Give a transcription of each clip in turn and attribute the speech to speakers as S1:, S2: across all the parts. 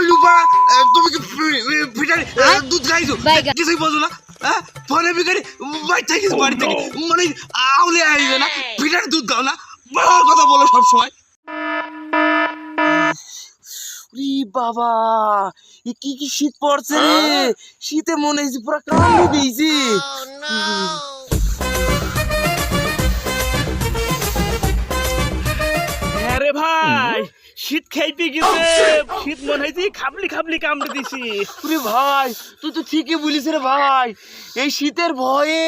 S1: লুপা তুমি কি পিটার দুধ খাইছো? কিছুই বলছো না হ্যাঁ? ফোনে বিকারি বাড়ি থেকে বাড়ি থেকে। মানে আউলে আইবে না। পিটার দুধ দাও না। বড় কথা বলো সব সময় রি বাবা এ কি কি শীত পড়ছে রে? শীতে মনে হয়েছে পুরো কামড়ে দিয়েছি
S2: শীত খাইতে গেছে। শীত! মনে হয়েছে খাবলি খাবলি কামড়ে দিছি।
S1: রে ভাই তুই তো ঠিকই বলিস রে ভাই। এই শীতের ভয়ে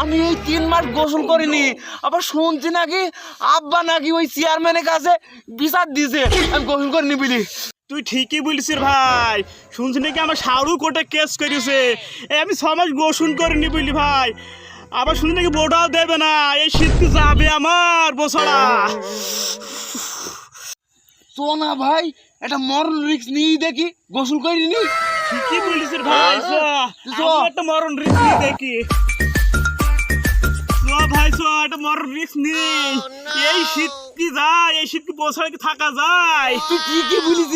S1: আমি এই তিন মাস গোসল করিনি। আবার শুনছি নাকি আব্বা নাকি ওই চেয়ারম্যানের কাছে বিচার দিছে। আমি গোসল করিনি বলি।
S2: তুই ঠিকই বলিস ভাই। শুনছি নাকি আমার শাহরুখ কোর্টে কেস করেছে। আমি ছ মাস গোসল করিনি বুঝলি ভাই। আবার শুনছি নাকি বোটাও দেবে না। এই শীত যাবে আমার বছরা?
S1: তো না ভাই এটা মরণ রিক্স নিয়ে দেখি গোসল করিনি।
S2: ঠিকই বলিস ভাই চ
S1: চ।
S2: একটা মরণ রিস্ক নিয়ে দেখি। চ ভাই চ একটা মরণ রিস্ক নেই এই শীত কি যায়? এই শীত কি বছরে কি থাকা যায়?
S1: তুই ঠিকই বলিস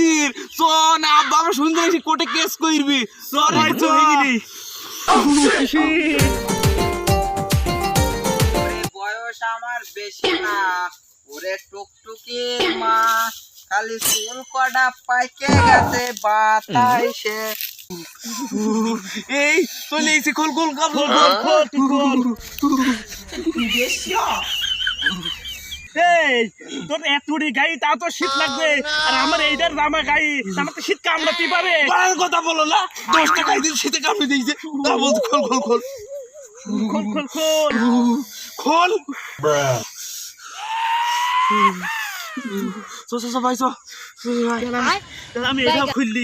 S1: তো না আব্বা আমরা শুনতে পাচ্ছি কোর্টে কেস করবি।
S2: চ ভাই চ
S3: বয়স আমার বেশি না। ওরে টুকটুকির মা। খালি চুল কটা পাইকে গেছে বাতাইছে।
S1: এই চলে এসে খোল খোল খোল খোল
S2: খোল, তুই খোল। এই তোর এতটি গাই তা তো শীত লাগবে। আর আমার এইটার জামা গাই আমার তো শীত কামড়াতে পারে।
S1: কথা বলো না দশ টাকায় দিন শীতে কামড়ে দিয়েছে। বলছে খোল খোল খোল
S2: খোল খোল খোল।
S1: খোল চো চো চো ভাই চো চো, ভাই।
S2: তাহলে আমি এটাও খুললি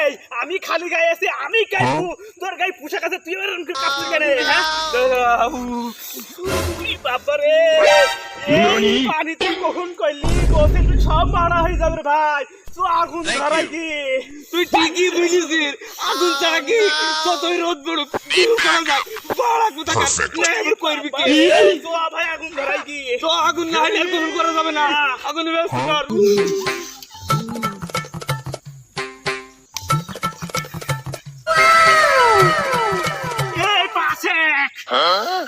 S2: এই আমি খালি গায়ে আমি কাইবো তোর গায়ে পোশাক আছে তুই এরকম কাপড় কেন? হ্যাঁ? উই বাবা রে এই পানি তুই কখন তুই সব মারা হয়ে যাবে ভাই। তুই আগুন ধরাই দি
S1: তুই ঠিকই বুঝিস আগুন ছাড়া কি? কতই রোদ বড় কিছু করা যায়। বড় কোথা কাছে করবি কি?
S2: তো ভাই আগুন ধরাই দি
S1: তো আগুন না হলে আর গোসল করা যাবে না। আগুনের ব্যবস্থা কর।
S2: এই পাশে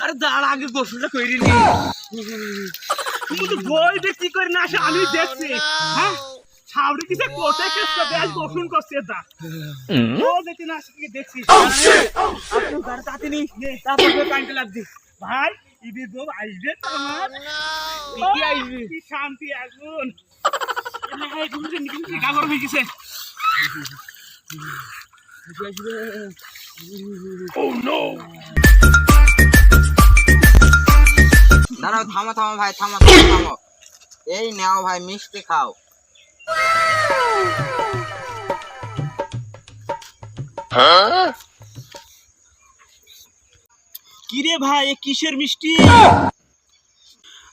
S1: আরে দাঁড়া আগে গোসলটা করি
S2: বই করে না আসে আমি দেখছি। হ্যাঁ? ছাউরি কিসে কোটে কেসটা বেশ গোসল করছে দা ও দেখি না আসে দেখছি। আপনি গাড়ি তাতে নি তারপর কাইন্টে লাগছি ভাই ইবি দো আইবে তোমার। কি আইবে? কি শান্তি আগুন। এই গুলো নিকি? নিকি কাগর হয়ে গেছে।
S3: দাঁড়াও থামো থামো ভাই থামো থামো থামো। এই নাও ভাই মিষ্টি খাও।
S2: কিরে ভাই এ কিসের মিষ্টি?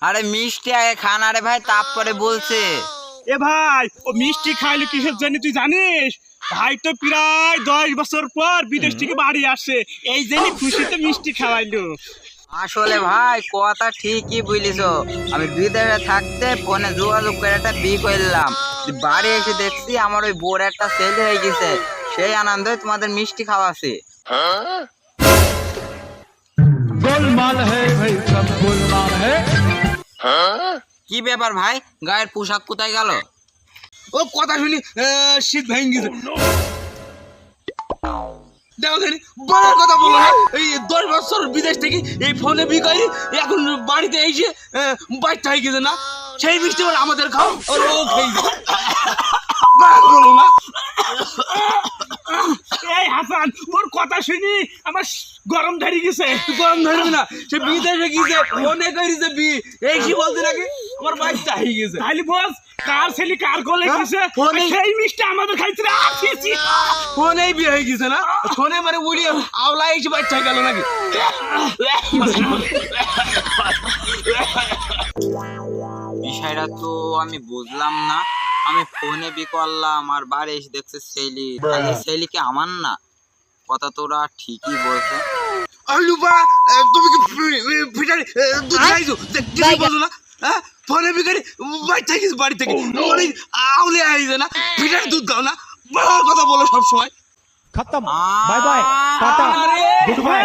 S3: আরে মিষ্টি আগে খান আরে ভাই তারপরে বলছে।
S2: এ ভাই ও মিষ্টি খাইলো কিসের জানি তুই জানিস? ভাই তো প্রায় দশ বছর পর বিদেশ থেকে বাড়ি আসে এই জন্য খুশিতে মিষ্টি খাওয়াইলো।
S3: আসলে ভাই কথা ঠিকই বুঝলিস আমি বিদেশে থাকতে ফোনে যোগাযোগ করে একটা বি করলাম বাড়ি এসে দেখছি আমার ওই বোর একটা সেল হয়ে গেছে। সেই আনন্দে তোমাদের মিষ্টি খাওয়াছি কি ব্যাপার ভাই? গায়ের পোশাক কোথায় গেল?
S1: ও কথা শুনি শীত ভেঙে গেছে। দেখো খানি কথা বলো না। এই দশ বছর বিদেশ থেকে এই ফোনে বিকারি এখন বাড়িতে এসে বাচ্চা হয়ে গেছে না? সেই বলে আমাদের খাও আর ও খেয়ে বলো না
S2: এই হাসান তোর কথা শুনি আমার গরম ধরে গেছে।
S1: গরম ধরবি না সে বিদেশে গিয়েছে ফোনে করেছে বি এই কি বলতে নাকি? আমার বাচ্চা হয়ে গেছে।
S2: তাহলে বস কার ছেলে কার কোলে
S1: হ্যাঁ,
S2: গেছে?
S1: ফোনে-
S2: সেই মিষ্টি আমাদের খাইতে রে আসিছি
S1: ফোনেই বিয়ে হয়ে গেছে না? ফোনে মানে আওলা এসে বাচ্চা হয়ে গেল নাকি?
S3: বিষয়টা তো আমি বুঝলাম না। আমি ফোনে বি করলাম আর বাড়ি এসে দেখছে সেলি তাহলে সেলি কি আমার না? কথা তোরা ঠিকই বলছে।
S1: লুপা তুমি কি এ, দুধ খাইছো? যে কিছু বলো না? হ্যাঁ? ফোনে বিকারি বাড়ি থাকিস বাড়ি থেকে। মানে আউলে আইছে না পিটার দুধ দাও না বড় কথা বলো সব সময়
S4: খতম bye bye tata. Good bye